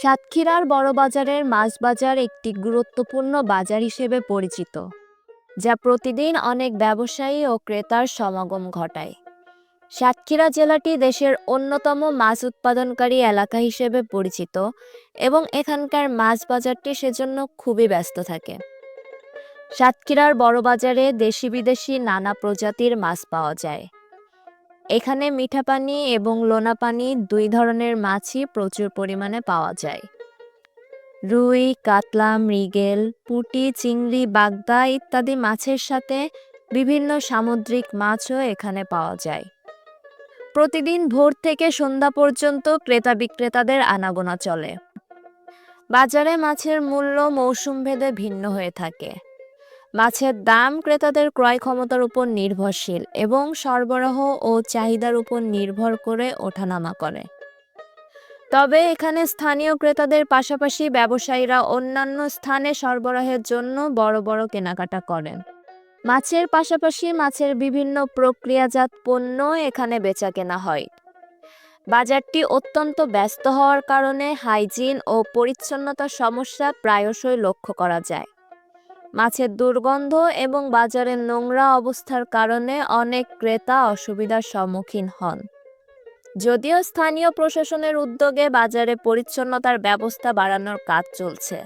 সাতক্ষীরার বড় বাজারের মাছ বাজার একটি গুরুত্বপূর্ণ বাজার হিসেবে পরিচিত, যা প্রতিদিন অনেক ব্যবসায়ী ও ক্রেতার সমাগম ঘটায়। সাতক্ষীরা জেলাটি দেশের অন্যতম মাছ উৎপাদনকারী এলাকা হিসেবে পরিচিত এবং এখানকার মাছ বাজারটি সেজন্য খুবই ব্যস্ত থাকে। সাতক্ষীরার বড় বাজারে দেশি বিদেশি নানা প্রজাতির মাছ পাওয়া যায়। এখানে মিঠা পানি এবং লোনা পানি দুই ধরনের মাছই প্রচুর পরিমাণে পাওয়া যায়। রুই, কাতলা, মৃগেল, পুঁটি, চিংড়ি, বাগদা ইত্যাদি মাছের সাথে বিভিন্ন সামুদ্রিক মাছও এখানে পাওয়া যায়। প্রতিদিন ভোর থেকে সন্ধ্যা পর্যন্ত ক্রেতা বিক্রেতাদের আনাগোনা চলে। বাজারে মাছের মূল্য মৌসুম ভেদে ভিন্ন হয়ে থাকে। মাছের দাম ক্রেতাদের ক্রয় ক্ষমতার উপর নির্ভরশীল এবং সরবরাহ ও চাহিদার উপর নির্ভর করে ওঠানামা করে। তবে এখানে স্থানীয় ক্রেতাদের পাশাপাশি ব্যবসায়ীরা অন্যান্য স্থানে সরবরাহের জন্য বড় বড় কেনাকাটা করেন। মাছের পাশাপাশি মাছের বিভিন্ন প্রক্রিয়াজাত পণ্য এখানে বেচা কেনা হয়। বাজারটি অত্যন্ত ব্যস্ত হওয়ার কারণে হাইজিন ও পরিচ্ছন্নতার সমস্যা প্রায়শই লক্ষ্য করা যায়। মাছের দুর্গন্ধ এবং বাজারের নোংরা অবস্থার কারণে অনেক ক্রেতা অসুবিধার সম্মুখীন হন। যদিও স্থানীয় প্রশাসনের উদ্যোগে বাজারে পরিচ্ছন্নতার ব্যবস্থা বাড়ানোর কাজ চলছে।